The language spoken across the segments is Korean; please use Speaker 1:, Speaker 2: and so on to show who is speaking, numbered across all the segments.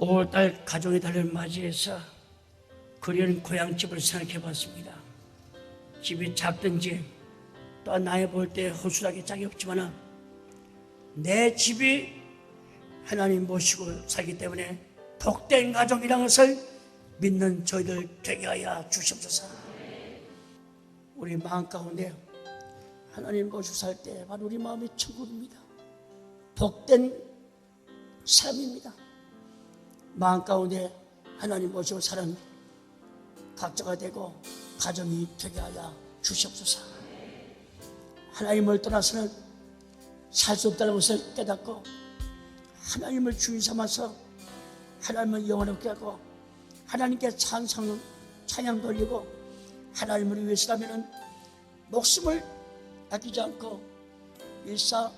Speaker 1: 5월달 가정의 달을 맞이해서 그리운 고향집을 생각해 봤습니다. 집이 작든지 또 나이 볼때 허술하게 짝이 없지만 내 집이 하나님 모시고 살기 때문에 복된 가정이라는 것을 믿는 저희들 되게 하여 주시옵소서. 우리 마음 가운데 하나님 모시고 살 때 바로 우리 마음이 천국입니다. 복된 삶입니다. 마음 가운데 하나님 모시고 사는 각자가 되고 가정이 되게 하여 주시옵소서. 하나님을 떠나서는 살 수 없다는 것을 깨닫고 하나님을 주인 삼아서 하나님을 영원롭게 하고 하나님께 찬상 찬양 돌리고 하나님을 위해서라면은 목숨을 아끼지 않고 일사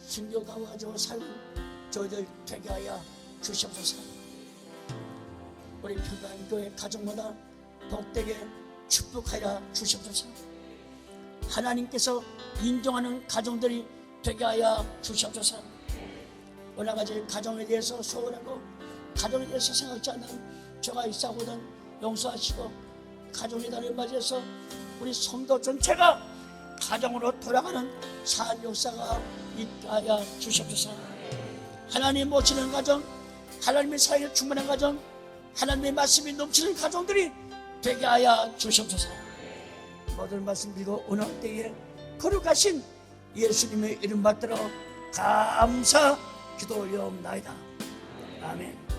Speaker 1: 순교하고 가지고 사는 저희들 되게 하여 주시옵소서. 우리 평강교회 가정마다 복되게 축복하여 주시옵소서. 하나님께서 인정하는 가정들이 되게 하여 주시옵소서. 오늘 가지 가정에 대해서 소원하고 가정에 대해서 생각지 않는 저가 있사고는 용서하시고 가정의 달을 맞이해서 우리 성도 전체가 가정으로 돌아가는 산 역사가 있게 하여 주시옵소서. 하나님 모시는 가정, 하나님의 사랑에 충만한 가정, 하나님의 말씀이 넘치는 가정들이 되게 하여 주시옵소서. 모든 말씀 드리고 오늘 때에 거룩하신 예수님의 이름 받들어 감사 기도 올려옵나이다. 아멘.